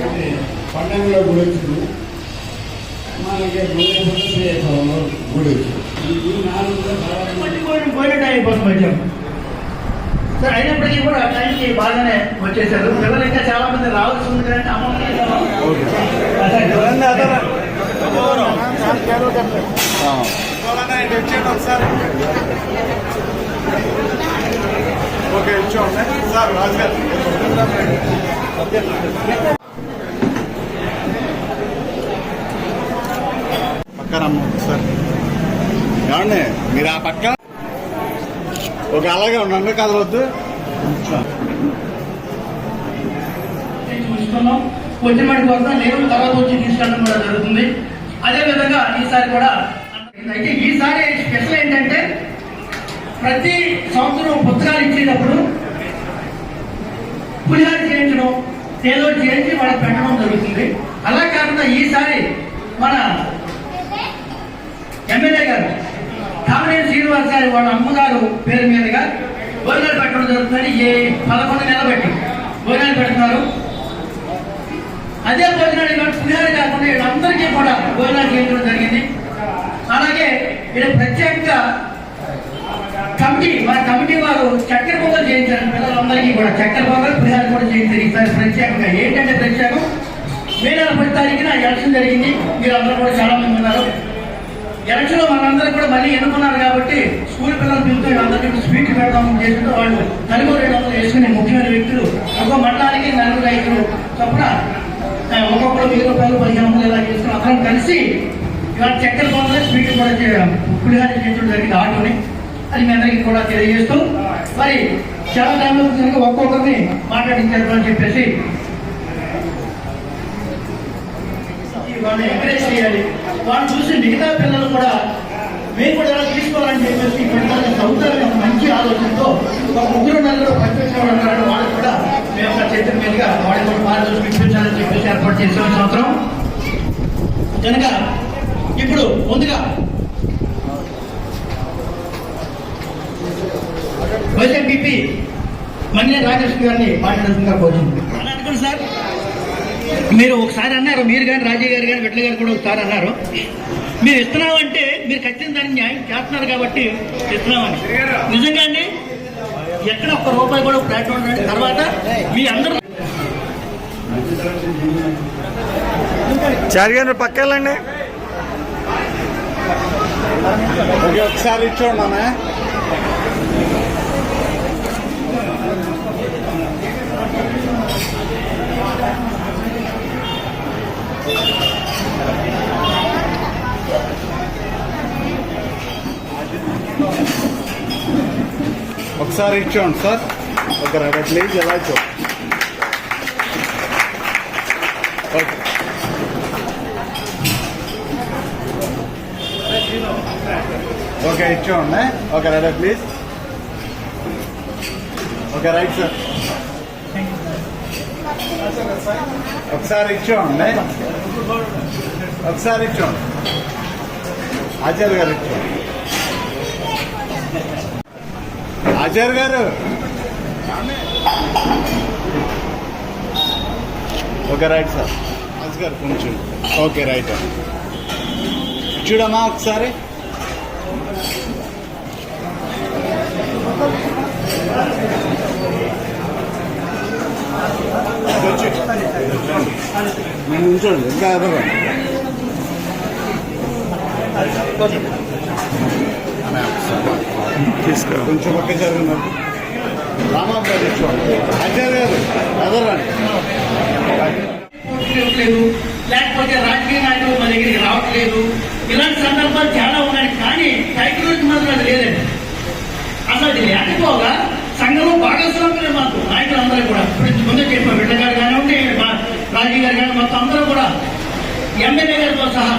కార్యక్రమం పండుగలో గుడొచ్చు మనకి గుడి గుడొచ్చు ఈ సార్ అయినప్పటికీ కూడా టైంకి బాగానే వచ్చేసారు. పిల్లలు ఇంకా చాలా మంది రావాల్సి ఉంది అంటే ఓకే పక్కన సార్. ఏమండి మీరు ఆ పక్క ఒక అలాగే ఉండండి కదలొద్దు. చూసుకున్నాం వచ్చిన వాటి కోసం నేను తర్వాత వచ్చి తీసుకెళ్ళడం కూడా జరుగుతుంది. అదే విధంగా ఈసారి కూడా అయితే ఈసారి స్పెషల్ ఏంటంటే ప్రతి సంవత్సరం పుస్తకాలు ఇచ్చేటప్పుడు పులిహార చేయించడం ఏదో చేయించి వాళ్ళకి పెట్టడం జరుగుతుంది. అలా కాకుండా ఈసారి మన ఎమ్మెల్యే గారు కామినేని శ్రీనివాస్ గారి వాళ్ళ అమ్మగారు పేరు మీదుగా భోజనాలు పెట్టడం జరుగుతుంది. ఏ పదకొండు నెలలు పెట్టి భోజనాలు పెడుతున్నారు. అదే భోజనాలు ఇవాళ పుణ్యాలు కాకుండా వీళ్ళందరికీ కూడా భోజనాలు చేయించడం జరిగింది. అలాగే వీళ్ళు ప్రత్యేకంగా కమిటీ మన కమిటీ వారు చక్కెర పొంగల్ చేయించారు. పిల్లలందరికీ కూడా చక్కెర పొంగల్ పులిహార కూడా చేయించారు. ఈసారి ప్రత్యేకంగా ఏంటంటే ప్రత్యేకం? మే నెల పది తారీఖున ఎలక్షన్ జరిగింది. మీరు అందరూ కూడా చాలా మంది ఉన్నారు. ఎలక్షన్లో మనందరం కూడా మళ్ళీ ఎన్నుకున్నారు కాబట్టి స్కూల్ పిల్లలు పిలుతూ అందరికీ స్వీట్ పెడదాం చేసుకుంటూ వాళ్ళు నలుగురు రెండు వందలు వేసుకునే ముఖ్యమైన వ్యక్తులు ఒక్కో మండలానికి నలుగురు ఐదుగురు చొప్పున ఒక్కొక్కరు వెయ్యి రూపాయలు పదిహేను వందలు ఇలా చేసుకుని అందరం కలిసి ఇవాళ చక్కెర పొందలే స్వీట్ కూడా చే- పులిహార చేయించడం జరిగింది ఆటోని. అది మీ అందరికీ కూడా తెలియజేస్తూ మరి చాలా టైంలో ఒక్కొక్కరిని మాట్లాడించారు అని చెప్పేసి వాళ్ళని ఎంకరేజ్ చేయాలి. వాళ్ళని చూసి మిగతా పిల్లలు కూడా మేము కూడా ఎలా తీసుకోవాలని చెప్పేసి పిల్లలకి చదువుతారని ఒక మంచి ఆలోచనతో ఒక ముగ్గురు నెలలో పంపించిన వాళ్ళు వాళ్ళకి కూడా మేము ఒక చేతుల మీదుగా వాళ్ళకి కూడా పారితోషికం ఇప్పించాలని చెప్పేసి ఏర్పాటు చేసాం సంవత్సరం. కనుక ఇప్పుడు ముందుగా వైఎస్ఆర్పీపీ మంగిన రాజేష్ గారిని మాట్లాడుతుందిగా కోరుతుంది అడగండి సార్. మీరు ఒకసారి అన్నారు మీరు కానీ రాజీవ్ గారు కానీ విట్ల గారు కూడా ఒకసారి అన్నారు. మీరు ఇస్తున్నాం అంటే మీరు ఖచ్చితంగా దాన్ని న్యాయం చేస్తున్నారు కాబట్టి ఇస్తున్నామని. నిజంగా అండి? ఎక్కడ ఒక్క రూపాయి కూడా ఫ్లాట్ ఉండండి తర్వాత మీ అందరూ చారి గారు పక్క వెళ్ళండి. ఓకే ఒకసారి ఇచ్చోండి అన్న ఒకసారి ఇచ్చోండి సార్ ఒక రెడ్ ప్లీజ్ ఎలా ఇచ్చో ఓకే ఓకే ఇచ్చోండి ఒక red please okay right sir ఒకసారి ఇచ్చోండి ఒకసారి ఇచ్చోండి ఆచార్య గారు ఇచ్చోండి ఆచార్య గారు. Okay right sir. రాజు గారు కొంచెం ఓకే రైట్. చూడమ్మా ఒకసారి. నేను ఇంకా ఎదగండి తీసుకో కొంచెం పక్క జరిగినట్టు రామాబు అంతే లేదు ఆచార్య ఎదరండి లేకపోతే రాజకీయ నాయకులు మన దగ్గరికి రావట్లేదు. ఇలాంటి సందర్భాలు చాలా ఉన్నాయి కానీ సైకిల్ మాత్రం అది లేదండి. అసలు అది లేకపోగా సంఘంలో భాగస్వాములే మాకు నాయకులు అందరూ కూడా. ఇప్పుడు ముందే చెప్పాం విడ్డ గారు కానివ్వండి మా రాజీవ్ గారు కానీ మొత్తం అందరూ కూడా. ఎమ్మెల్యే గారితో సహా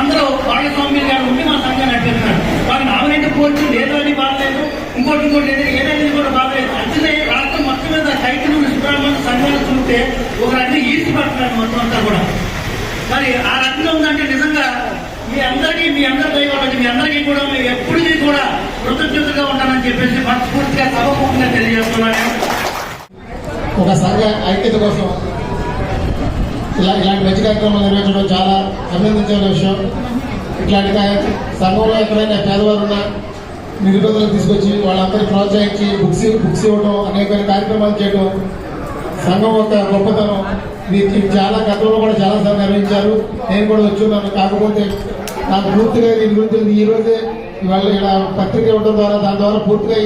అందరూ భాగస్వామ్యులు గారు ఉండి మా సంఘాన్ని నడిపిస్తున్నారు వారు నామినేట్ కోర్టు లేదు అని బాధలేదు. ఇంకోటి ఇంకోటి లేదు ఏదైనా కూడా బాధలేదు. అంతే రాష్ట్రం మొత్తం మీద రైతులు సుబ్రహ్మణ్య సంఘాలు చూస్తే ఒక రకంగా ఈసి పడుతున్నారు మొత్తం అంతా కూడా. మరి ఆ రకంగా ఉందంటే నిజంగా మీ అందరికీ మీ అందరి దైవాలకి మీ అందరికీ కూడా మేము ఎప్పుడు కూడా కృతజ్ఞతగా ఉంటానని చెప్పేసి మనస్ఫూర్తిగా సభపూర్తిగా తెలియజేస్తున్నాను. ఒక సంఘ ఐక్యత కోసం ఇలా ఇలాంటి మంచి కార్యక్రమాలు నిర్వహించడం చాలా అభినందించిన విషయం. ఇట్లాంటి సంఘంలో ఎక్కడైనా పేదవారు ఉన్నా నిరుపేదలకు తీసుకొచ్చి వాళ్ళందరూ ప్రోత్సహించి బుక్స్ బుక్స్ ఇవ్వడం అనేక కార్యక్రమాలు చేయడం సంఘం యొక్క గొప్పతనం. ఇది చాలా గతంలో కూడా చాలా సార్లు నిర్వహించారు. నేను కూడా వచ్చున్నాను. కాకపోతే నాకు పూర్తిగా దీని గురించి ఈ రోజే ఇవాళ ఇక్కడ పత్రిక ఇవ్వడం ద్వారా దాని ద్వారా పూర్తిగా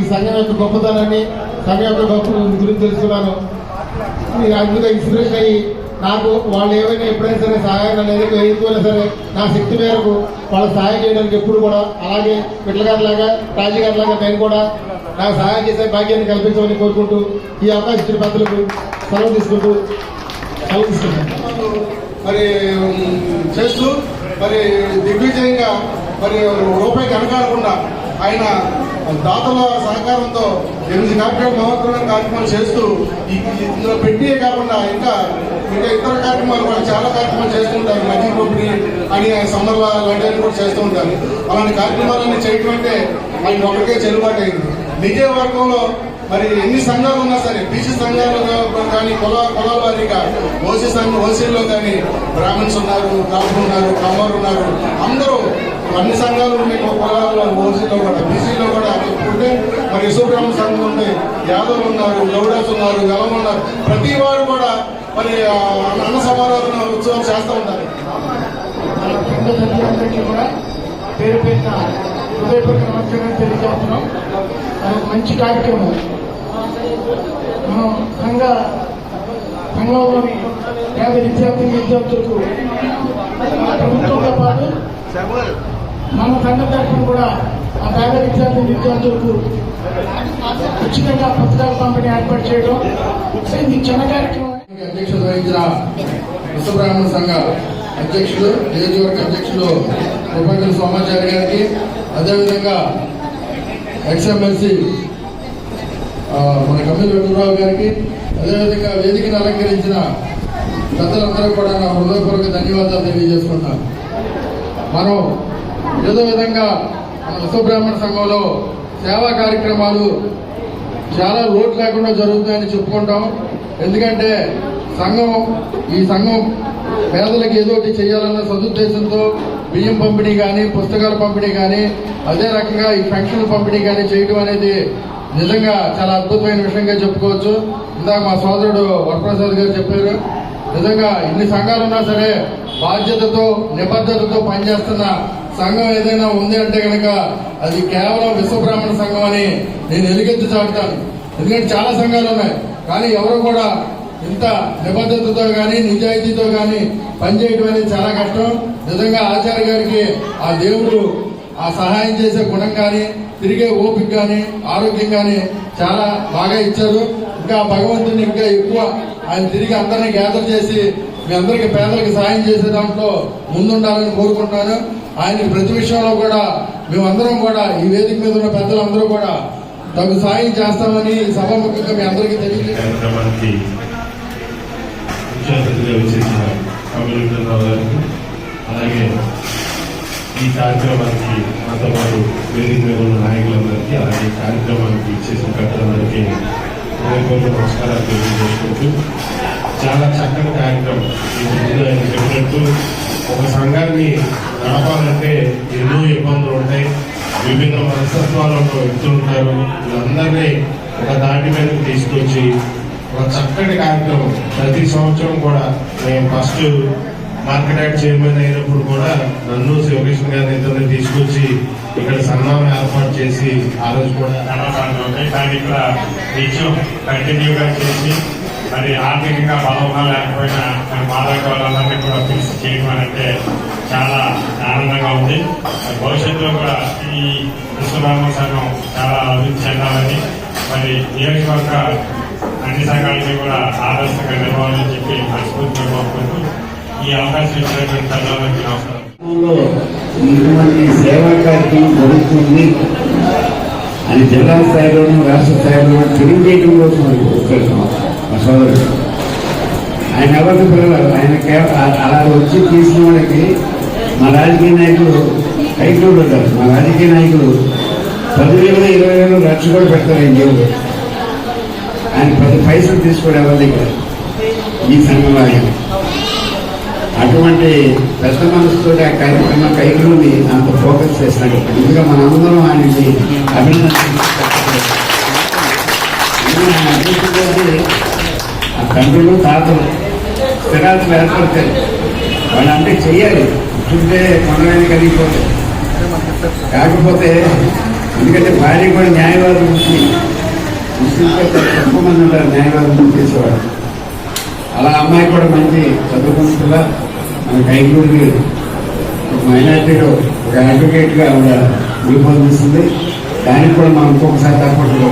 ఈ సంఘం యొక్క గొప్పతనాన్ని సంఘం యొక్క గొప్ప గురించి తెలుసుకున్నాను. ఈ అందులో ఇన్స్పిరేషన్ అయ్యి నాకు వాళ్ళు ఏమైనా ఎప్పుడైనా సరే సహాయం అనేది ఎందుకైనా సరే నా శక్తి మేరకు వాళ్ళు సహాయం చేయడానికి ఎప్పుడు కూడా అలాగే పిల్లగారి లాగా రాజు లాగా నేను కూడా నాకు సహాయం చేసే భాగ్యాన్ని కల్పించమని కోరుకుంటూ ఈ అవకాశం ఇచ్చిన పత్రులకు సెలవు తీసుకుంటూ సెలవు తీసుకుంటాను. మరి చేస్తూ మరి దిగ్విజయంగా మరి రూపాయికి వెనకాడకుండా ఆయన దాతల సహకారంతో ఎనిమిది కార్యక్రమాలు మహోత్తరమైన కార్యక్రమాలు చేస్తూ ఇందులో పెట్టియే కాకుండా ఇంకా ఇంకా ఇతర కార్యక్రమాలు కూడా చాలా కార్యక్రమాలు చేస్తూ ఉంటారు. నదీ పంపిణీ అని సమ్మర్ల లాంటివన్నీ కూడా చేస్తూ ఉంటారు. అలాంటి కార్యక్రమాలన్నీ చేయటం అంటే ఆయన ఒకరికే చెల్లుబాటు అయింది విజయవర్గంలో మరి ఎన్ని సంఘాలు ఉన్నా సరే బీసీ సంఘాలు కానీ కుల కులాల వారీగా ఓసీ సంఘం ఓసీల్లో కానీ బ్రాహ్మణ్స్ ఉన్నారు కాపు ఉన్నారు కమ్మరు ఉన్నారు. అందరూ అన్ని సంఘాలు ఉన్నాయి కులాల్లో ఓసీలో కూడా బీసీలో కూడా ఉంటే మరి యశోబ్రాహ్మణ సంఘం ఉంది యాదవ్ ఉన్నారు గౌడాస్ ఉన్నారు గలం ఉన్నారు. ప్రతి వారు కూడా మరి అన్న సమారాధన ఉత్సవాలు చేస్తూ ఉంటారు. కూడా పేరు పెట్టిన హృదయపూర్వక నమస్కారం తెలియజేస్తున్నాం. అది మంచి కార్యక్రమం. మనం సంఘ సంఘంలోని పేద విద్యార్థి విద్యార్థులకు ప్రభుత్వంతో పాటు మన సంఘ తరఫున కూడా ఆ పేద విద్యార్థి విద్యార్థులకు ఉచితంగా పుస్తకాల పంపిణీ ఏర్పాటు చేయడం. ఇది చిన్న కార్యక్రమం. అధ్యక్షత వహించిన విశ్వబ్రాహ్మణ సంఘ అధ్యక్షులు నియోజకవర్గ అధ్యక్షులు ఉపేంద్ర సోమాచారి గారికి అదేవిధంగా ఎక్స్ఎంఎల్సి మన కమ్మిలి వెంకటరావు గారికి అదేవిధంగా వేదికను అలంకరించిన పెద్దలందరూ కూడా నా హృదయపూర్వక ధన్యవాదాలు తెలియజేసుకుంటాను మనం ఏదో విధంగా మన విశ్వబ్రాహ్మణ సంఘంలో సేవా కార్యక్రమాలు చాలా లోటు లేకుండా జరుగుతాయని చెప్పుకుంటాం. ఎందుకంటే సంఘం ఈ సంఘం పేదలకు ఏదో ఒకటి చేయాలన్న సదుద్దేశంతో బియ్యం పంపిణీ కానీ పుస్తకాల పంపిణీ కానీ అదే రకంగా ఈ పెన్షన్ల పంపిణీ కానీ చేయడం అనేది నిజంగా చాలా అద్భుతమైన విషయంగా చెప్పుకోవచ్చు. ఇందాక మా సోదరుడు వరప్రసాద్ గారు చెప్పారు నిజంగా ఇన్ని సంఘాలు ఉన్నా సరే బాధ్యతతో నిబద్ధతతో పనిచేస్తున్న సంఘం ఏదైనా ఉంది అంటే కనుక అది కేవలం విశ్వబ్రాహ్మణ సంఘం అని నేను ఎలుగెత్తి చాటుతాను. ఎందుకంటే చాలా సంఘాలు ఉన్నాయి. కానీ ఎవరు కూడా ఇంత నిబద్ధతతో కానీ నిజాయితీతో కానీ పనిచేయడం అనేది చాలా కష్టం. నిజంగా ఆచార్య గారికి ఆ దేవుడు ఆ సహాయం చేసే గుణం కానీ తిరిగే ఓపిక కానీ ఆరోగ్యం కానీ చాలా బాగా ఇచ్చారు. ఇంకా భగవంతుని ఇంకా ఎక్కువ ఆయన తిరిగి అందరినీ గ్యాదర్ చేసి మీ అందరికి పేదలకు సాయం చేసే దాంట్లో ముందుండాలని కోరుకుంటున్నాను ఆయన ప్రతి విషయంలో కూడా మేమందరం కూడా ఈ వేదిక మీద ఉన్న పెద్దలందరూ కూడా తగు సాయం చేస్తామని సభాముఖంగా మీ అందరికీ తెలియజేస్తాను అలాగే ఈ కార్యక్రమానికి నాతో పాటు వేదిక మీద ఉన్న నాయకులందరికీ అలాగే కార్యక్రమానికి ఇచ్చేసిన పెద్దలందరికీ నమస్కారాలు తెలియజేసుకుంటూ చాలా చక్కని కార్యక్రమం. ముందు ఆయన చెప్పినట్టు ఒక సంఘాన్ని నడపాలంటే ఎన్నో ఇబ్బందులు ఉంటాయి. విభిన్న మనస్తత్వాలు ఉన్న వ్యక్తులు ఉంటారు. వీళ్ళందరినీ ఒక దాటి మీదకి తీసుకొచ్చి ఒక చక్కటి కార్యక్రమం. ప్రతి సంవత్సరం కూడా మేము ఫస్ట్ మార్కెట్ యాక్ట్ చైర్మన్ అయినప్పుడు కూడా నన్ను శివకృష్ణ గారిని ఇద్దరిని తీసుకొచ్చి ఇక్కడ సన్మానం ఏర్పాటు చేసి ఆ రోజు కూడా చాలా ఉంటాయి. కానీ ఇక్కడ నిత్యం కంటిన్యూగా చేసి మరి ఆర్థికంగా బలంగా లేకపోయినా మన మాదక కూడా పిలిచి చేయడం అంటే చాలా ఆనందంగా ఉంది. భవిష్యత్తులో కూడా ఈ విశ్వబ్రహ్మ సంఘం చాలా అభివృద్ధి చెందాలని మరి నియోజకవర్గ అన్ని సంఘాలకి కూడా ఆదర్శంగా నిలవాలని చెప్పి మనస్ఫూర్తిగా కోరుకుంటూ ఈ అవకాశం ఇచ్చినటువంటి ప్రజలందరికీ నమస్కారం ఇటువంటి సేవా కార్యక్రమం జరుగుతుంది. అని జిల్లా స్థాయిలోనూ రాష్ట్ర స్థాయిలోనూ తెలియజేయడం కోసం అది సోదరుడు. ఆయన ఎవరికి పిల్లలు ఆయన అలా వచ్చి తీసిన వాళ్ళకి మా రాజకీయ నాయకులు హైకోర్టు ఉంటారు మా రాజకీయ నాయకులు పదివేలు ఇరవై వేలు లక్ష కూడా పెడతారు ఆయన దేవుడు ఆయన పది పైసలు తీసుకోవడం ఎవరి దగ్గర ఈ సంఘం ఆయన అటువంటి పెద్ద మనసుతో ఆ కార్యక్రమం కైకులని అంత ఫోకస్ చేస్తాడు. ముందుగా మనందరం ఆయనకి అభినందన ఆ తండ్రులు తాతలు స్థిరాస్తులు ఏర్పడతాయి వాళ్ళంటే చెయ్యాలి. చూస్తే కొండలని కలిగిపోతాయి కాకపోతే ఎందుకంటే భార్య కూడా న్యాయవాదం ముస్లిం ముస్లింతో తక్కువ మంది ఉంటారు న్యాయవాదం చేసేవాడు అలా అమ్మాయి కూడా మంచి చదువుకుంటున్నా మన కైగూరికి ఒక మైనార్టీలో ఒక అడ్వకేట్గా ఆవిడ రూపొందిస్తుంది దానికి కూడా మనం ఇంకొకసారి తప్పట్లు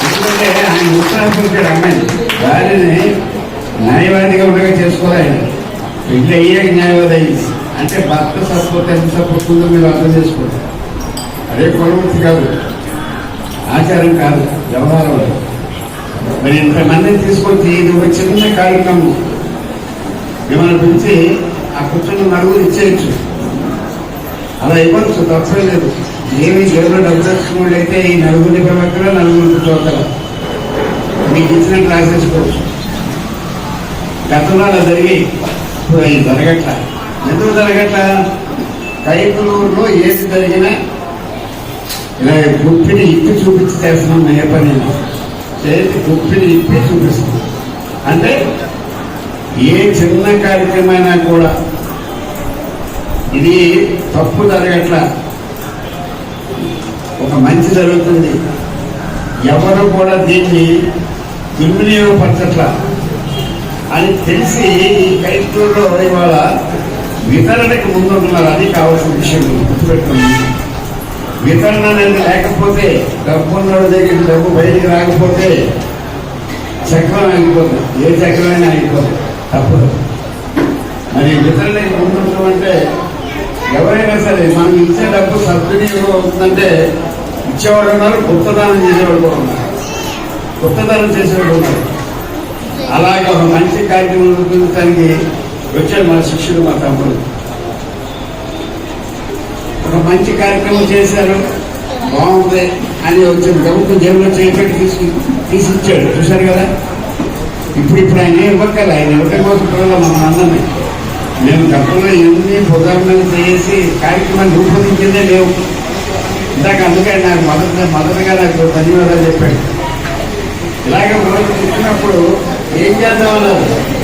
ఎందుకంటే ఆయన ఉత్సాహపరిచాడు అమ్మాయిని వారిని న్యాయవాదిగా ఉండగా చేసుకోవాలి ఆయన. పెళ్ళి అయ్యాక న్యాయవాది అయ్యింది అంటే భర్త సపోర్ట్ ఎంత సపోర్ట్ ఉందో మీరు అర్థం చేసుకోండి. అదే కొలవృత్తి కాదు. ఆచారం కాదు వ్యవహారం మరి ఇంతమందిని తీసుకొచ్చి ఇది ఒక చిన్న కార్యక్రమం. మిమ్మల్ని పిలిచి ఆ కూర్చున్న నలుగురు ఇచ్చేయచ్చు అలా ఇవ్వచ్చు తప్పలేదు ఏమి జేబులో డబ్బు అయితే ఈ నలుగురిని పక్కన నలుగురు చోతల మీకు ఇచ్చినట్టు రాసేసుకోవచ్చు గతంలో అలా జరిగి ఇప్పుడు అవి జరగట్ల. ఎందుకు జరగట్ల? కైపులూరులో ఏది జరిగినా ఇలా గుప్పిని ఇప్పి చూపించి చేస్తున్నాం ఏ పని చేతి గుప్పిని ఇప్పి చూపిస్తున్నాం. అంటే ఏ చిన్న కార్యక్రమైనా కూడా ఇది తప్పు జరగట్ల. ఒక మంచి జరుగుతుంది. ఎవరు కూడా దీన్ని దుర్వినియోగపరచట్ల. అని తెలిసి ఈ కైట్లలో ఇవాళ వితరణకు ముందుంటున్నారు అది కావాల్సిన విషయం గుర్తుపెట్టుకోండి వితరణ అనేది లేకపోతే డబ్బు ఉన్నోడి దగ్గర డబ్బు బయటికి రాకపోతే చక్రం ఆగిపోతుంది. ఏ చక్రమైనా ఆగిపోతుంది. తప్పదు. మరి వితరణ ముందుంటాం అంటే ఎవరైనా సరే మనం ఇచ్చే డబ్బు సబ్సిడీ అవుతుందంటే ఇచ్చేవాడు ఉన్నారు గుప్తదానం చేసేవాడు కూడా ఉన్నారు. గుప్తదానం చేసేవాడు ఉన్నారు. అలాగే ఒక మంచి కార్యక్రమం రూపొందించడానికి వచ్చాడు మా శిష్యుడు మా తమ్ముడు. ఒక మంచి కార్యక్రమం చేశారు బాగుంది అని వచ్చిన గబుకు జేబులో చేపెట్టి తీసుకు తీసి ఇచ్చాడు చూశారు కదా? ఇప్పుడు ఇప్పుడు ఆయన ఏం ఇవ్వక్కల ఆయన ఇవ్వటం కోసం పిల్లలు మన అందరినీ. మేము గతంలో ఎన్ని ప్రోగ్రాంలు చేసి కార్యక్రమాన్ని రూపొందించిందే లేవు. ఇందాక అందుకే నాకు మొదట మొదటగా నాకు ధన్యవాదాలు చెప్పాడు ఇలాగ మొదలు ఇచ్చినప్పుడు ఏం చేద్దామన్నారు